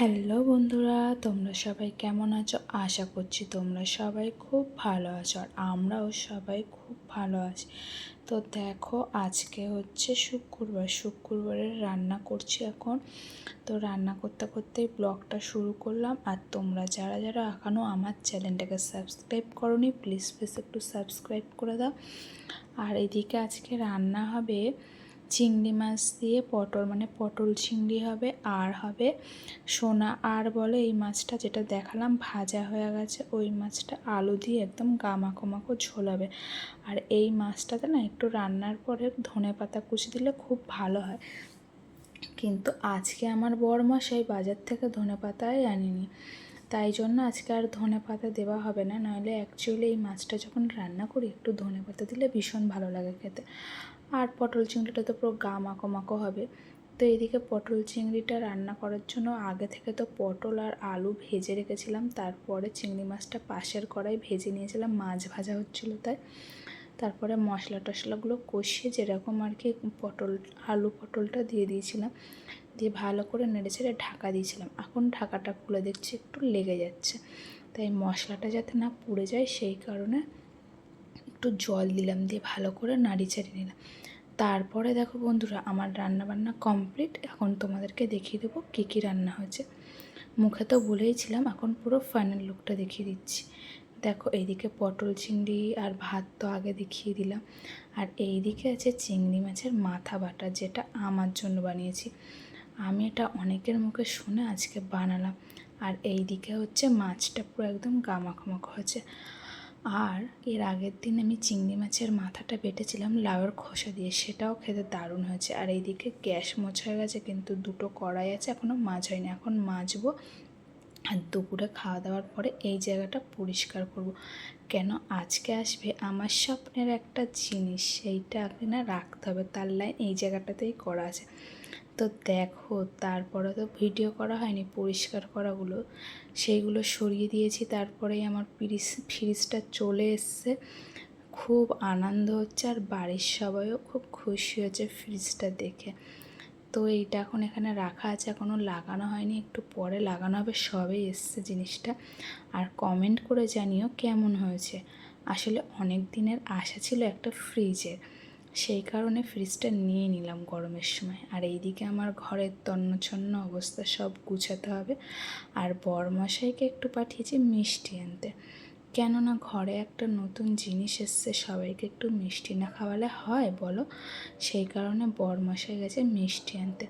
Hello বন্ধুরা, তোমরা সবাই কেমন আছো? আশা করছি তোমরা সবাই খুব ভালো আছো আর আমরাও সবাই খুব ভালো আছি। তো দেখো, আজকে হচ্ছে শুক্রবার শুক্রবারের রান্না করছি এখন। তো রান্না করতে করতেই ব্লগটা শুরু করলাম। আর তোমরা যারা যারা এখনও আমার চ্যানেলটাকে সাবস্ক্রাইব করনি, প্লিজ প্লিজ একটু সাবস্ক্রাইব করে দাও। আর এদিকে আজকে রান্না হবে চিংড়ি মাছ দিয়ে পটল মানে পটল চিংড়ি হবে, আর হবে সোনা। আর বলে এই মাছটা যেটা দেখালাম, ভাজা হয়ে গেছে, ওই মাছটা আলু দিয়ে একদম গামাকো মাখো ঝোল হবে আর এই মাছটাতে না একটু রান্নার পরে ধনে পাতা কুচি দিলে খুব ভালো হয়। কিন্তু আজকে আমার বরমশাই বাজার থেকে ধনে পাতাই আনিনি। তাই জন্য আজকে আর ধনে পাতা দেওয়া হবে না। নাহলে অ্যাকচুয়ালি এই মাছটা যখন রান্না করি, একটু ধনে পাতা দিলে ভীষণ ভালো লাগে খেতে। আর পটল চিংড়িটা তো পুরো গা মাখো মাখো হবে। তো এদিকে পটল চিংড়িটা রান্না করার জন্য আগে থেকে তো পটল আর আলু ভেজে রেখেছিলাম। তারপরে চিংড়ি মাছটা পাশের কড়াই ভেজে নিয়েছিলাম। মাছ ভাজা হচ্ছিল তাই। তারপরে মশলা টশলাগুলো কষিয়ে যেরকম আর কি পটল, আলু পটলটা দিয়ে দিয়েছিলাম। দিয়ে ভালো করে নেড়ে ছেড়ে ঢাকা দিয়েছিলাম। এখন ঢাকাটা খুলে দেখছি একটু লেগে যাচ্ছে। তাই মশলাটা যাতে না পুড়ে যায়, সেই কারণে একটু জল দিলাম দিয়ে ভালো করে নাড়ি চাড়িয়ে নিলাম। তারপরে দেখো বন্ধুরা, আমার রান্না বান্না কমপ্লিট। এখন তোমাদেরকে দেখিয়ে দেবো কী কী রান্না হয়েছে। মুখে তো বলেইছিলাম এখন পুরো ফাইনাল লুকটা দেখিয়ে দিচ্ছি। দেখো এইদিকে পটল চিংড়ি আর ভাত তো আগে দেখিয়ে দিলাম। আর এই দিকে আছে চিংড়ি মাছের মাথা বাটা, যেটা আমার জন্য বানিয়েছি। আমি এটা অনেকের মুখে শুনে আজকে বানালাম। আর এই দিকে হচ্ছে মাছটা পুরো একদম গামাখমাখ হয়েছে। আর এর আগের দিন আমি চিংড়ি মাছের মাথাটা বেটেছিলাম লাউয়ের খোসা দিয়ে, সেটাও খেতে দারুণ হয়েছে। আর এইদিকে গ্যাস মোছা হয়ে গেছে, কিন্তু দুটো কড়াই আছে এখনও মাছ হয়নি। এখন মাজবো আর দুপুরে খাওয়া দাওয়ার পরে এই জায়গাটা পরিষ্কার করব। কেন আজকে আসবে আমার স্বপ্নের একটা জিনিস, সেইটা আপনি না রাখতে হবে। তার লাইন এই জায়গাটাতেই করা আছে। তো দেখো, তারপরে তো ভিডিও করা হয়নি, পরিষ্কার করাগুলো। সেইগুলো সরিয়ে দিয়েছি, তারপরেই আমার ফ্রিজ ফ্রিজটা চলে এসছে। খুব আনন্দ হচ্ছে আর বাড়ির সবাইও খুব খুশি হয়েছে ফ্রিজটা দেখে। তো এইটা এখন এখানে রাখা আছে এখনও লাগানো হয়নি, একটু পরে লাগানো হবে সবেই এসছে জিনিসটা। আর কমেন্ট করে জানিও কেমন হয়েছে। আসলে অনেক দিনের আশা ছিল একটা ফ্রিজের সেই কারণে ফ্রিজটা নিয়ে নিলাম গরমের সময়। আর এইদিকে আমার ঘরের তন্নছন্ন অবস্থা সব গুছাতে হবে। আর বরমশাইকে একটু পাঠিয়েছি মিষ্টি আনতে। কেননা ঘরে একটা নতুন জিনিস এসছে, সবাইকে একটু মিষ্টি না খাওয়ালে হয় বলো? সেই কারণে বরমশাই গেছে মিষ্টি আনতে।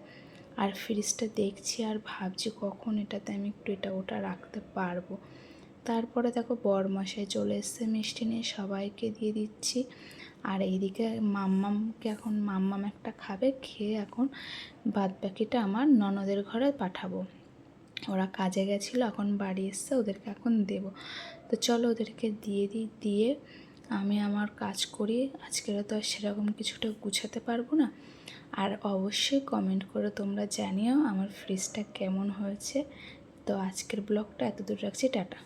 আর ফ্রিজটা দেখছি আর ভাবছি কখন এটাতে আমি একটু এটা ওটা রাখতে পারব। তারপরে দেখো বরমশাই চলে এসছে মিষ্টি নিয়ে, সবাইকে দিয়ে দিচ্ছি। আর এইদিকে মাম্মামকে এখন, মাম্মাম একটা খাবে, খেয়ে এখন বাদ বাকিটা আমার ননদের ঘরে পাঠাবো। ওরা কাজে গেছিল, এখন বাড়ি এসছে, ওদেরকে এখন দেব। তো চলো ওদেরকে দিয়ে দিই, দিয়ে আমি আমার কাজ করি। আজকের তো আর সেরকম কিছুটা গুছাতে পারব না। আর অবশ্যই কমেন্ট করে তোমরা জানিও আমার ফ্রিজটা কেমন হয়েছে। তো আজকের ব্লগটা এত দূর রাখছি, টাটা।